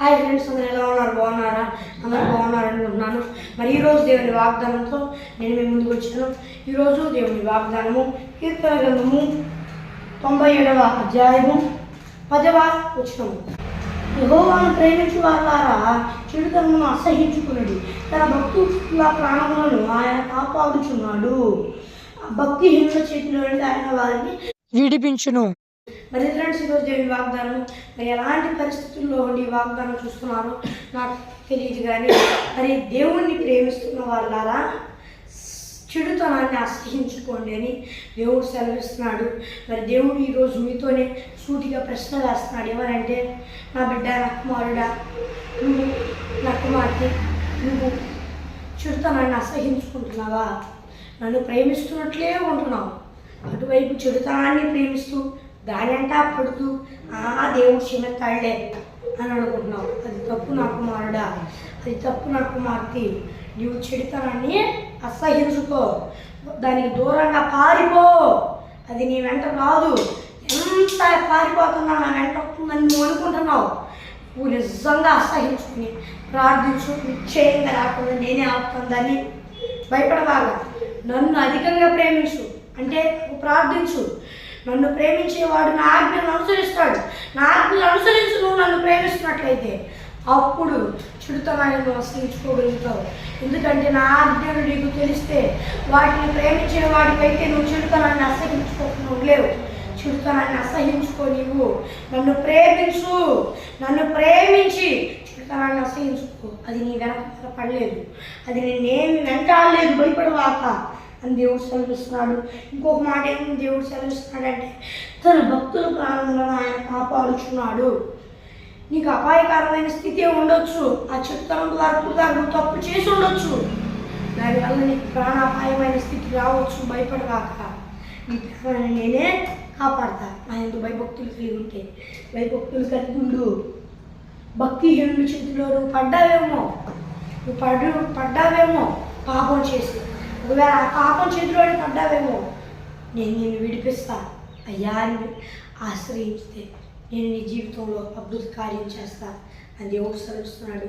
Hi friends అందరూ ఎలా ఉన్నారు? బాగున్నారా? అందరూ బాగున్నారు అనుకుంటున్నాను. మరి ఈరోజు దేవుని వాగ్దానంతో నేను మీ ముందుకు వచ్చాను. ఈరోజు దేవుని వాగ్దానము కీర్తన గ్రంథము తొంభై ఏడవ అధ్యాయము పదవ వచ్చినము యహోవాను ప్రేమించు వాళ్ళారా చెడుతనమును అసహించుకున్నది తన భక్తుల ప్రాణములను ఆయన కాపాడుచున్నాడు. భక్తి చేతిలో ఆయన వారిని విడిపించును. మరి ఫ్రెండ్స్ ఈరోజు దేవుని వాగ్దానం? మరి ఎలాంటి పరిస్థితుల్లో ఉండి వాగ్దానం చూస్తున్నారో నాకు తెలియదు కానీ మరి దేవుణ్ణి ప్రేమిస్తున్న వాళ్ళారా? చెడుతనాన్ని అసహించుకోండి అని దేవుడు సెలవిస్తున్నాడు. మరి దేవుడు ఈరోజు మీతోనే సూటిగా ప్రశ్న వేస్తున్నాడు. ఏమనంటే నా బిడ్డ నా కుమారుడా నువ్వు నా కుమార్తె నువ్వు చెడుతనాన్ని అసహించుకుంటున్నావా నన్ను ప్రేమిస్తున్నట్లే ఉంటున్నావు. అటువైపు చెడుతనాన్ని ప్రేమిస్తూ దాని అంటా పడుతూ ఆ దేవుడు చిన్నతాళ్ళే అని అనుకుంటున్నావు. అది తప్పు నా కుమారుడా. అది తప్పు నా కుమార్తె. నీవు చెడుతనాన్ని అసహించుకో దానికి దూరంగా పారిపో. అది నీ వెంట రాదు ఎంత పారిపోతున్నా నా వెంట వస్తుందని నువ్వు అనుకుంటున్నావు. నువ్వు నిజంగా అసహించుకుని ప్రార్థించు. నిశ్చయంగా రాకుండా నేనే ఆపుతుందని భయపడవాగా నన్ను అధికంగా ప్రేమించు. అంటే ప్రార్థించు. నన్ను ప్రేమించేవాడు నా ఆజ్ఞను అనుసరిస్తాడు. నా ఆజ్ఞను అనుసరించి నువ్వు నన్ను ప్రేమిస్తున్నట్లయితే అప్పుడు చుడుతమైన ఆశ్రయించుకోగలుగుతావు. ఎందుకంటే నా ఆజ్ఞలు నీకు తెలిస్తే వాటిని ప్రేమించే వాడికైతే నువ్వు చుడుతనాన్ని అసహించుకోకుండా ఉండలేవు. చుడుతనాన్ని అసహించుకో నీవు. నన్ను ప్రేమించు. నన్ను ప్రేమించి చుడుతనాన్ని అసహించుకో. అది నీ వెనక పడలేదు. అది నేనేమి వెంటాడలేదు భయపడవాక. అని దేవుడు సెలవిస్తున్నాడు. ఇంకొక మాట ఏమి దేవుడు సెలవిస్తున్నాడంటే తన భక్తుల ప్రాణంలో ఆయన కాపాడుచున్నాడు. నీకు అపాయకరమైన స్థితి ఉండొచ్చు. ఆ చెడుతనం ద్వారా నువ్వు తప్పు చేసి ఉండొచ్చు. దానివల్ల నీకు ప్రాణాపాయమైన స్థితి రావచ్చు. భయపడగాక నీ ప్రాణాన్ని నేనే కాపాడతా నా ఎందుకు భయభక్తులు కలిగి ఉంటే భయభక్తులు కలిగి ఉండు. భక్తిహీనుల చేతిలో నువ్వు పడ్డావేమో. నువ్వు పడు పడ్డావేమో. పాపం చేసి ఒకవేళ ఆ పాపం చేతిలోనే పడ్డావేమో. నేను నిన్ను విడిపిస్తా అయ్యా అని ఆశ్రయించితే నేను నీ జీవితంలో అద్భుత కార్యం చేస్తా అని దేవుడు సరిస్తున్నాడు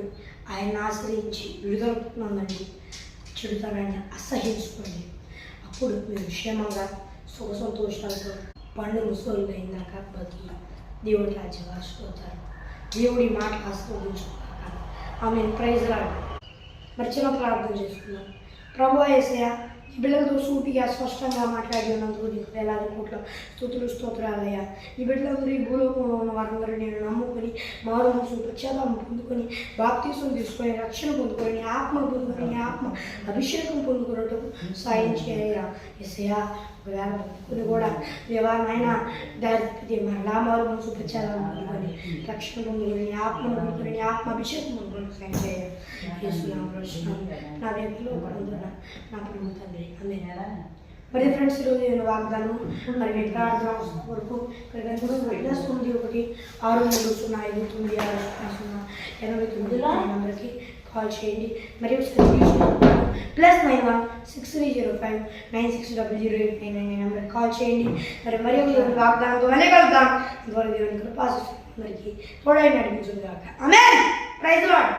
ఆయన ఆశ్రయించి విడుదల పొందండి చెడుతనాన్ని అసహించుకోండి. అప్పుడు మీరు క్షేమంగా సుఖ సంతోషాలతో పండు ముసోళ్ళు అయిందాక బతికి దేవుడి రాజ్యం ఆశపోతారు దేవుడి మాట ఆస్వాదించుకున్నాక ఆమె ప్రైజ్ రాడు మరి చిన్న ప్రార్థన చేసుకున్నాం Robo S.A. బిడ్డలతో సూటిగా స్పష్టంగా మాట్లాడినందుకు నీకు వేలాది కోట్ల స్థుతులు స్తోత్రాలయ్యా ఈ బిడ్డలందరూ ఈ భూలోకంలో ఉన్న వారందరూ నేను నమ్ముకొని మారు మనసు ప్రత్యేకం పొందుకొని బాప్తీసం తీసుకొని రక్షణ పొందుకొని ఆత్మ పొందుకొని ఆత్మ అభిషేకం పొందుకున్నట్టు సాయం చేయ ఎస్యా ఒకవేళ కొన్ని కూడా దేవా నాయన దారి మరలా మారు మనసు ప్రత్యేకం పొందుకొని రక్షణ పొందుకొని ఆత్మ పొందుకొని ఆత్మ అభిషేకం పొందుకొని సాయం చేయ నా వ్యక్తిలో నా ప్రేమ మరి ఫ్రెండ్స్ ఈరోజు నేను వాగ్దానం మరి ప్రార్థన వరకు ప్లస్ తొమ్మిది ఒకటి ఆరు మూడు సున్నా ఐదు తొమ్మిది ఆరు సున్నా ఎనభై తొమ్మిది అందరికీ కాల్ చేయండి. మరియు plus nine one six three zero five nine six double zero eight nine nine నెంబర్కి కాల్ చేయండి. మరి మరియు దేవుని వాగ్దానంతో మళ్ళీ కలుద్దాం. ఇంతవరకు దేవుని కృపాసు అందరికీ తోడై నడిపించుగాక ఆమె ప్రైజ్ లాడ్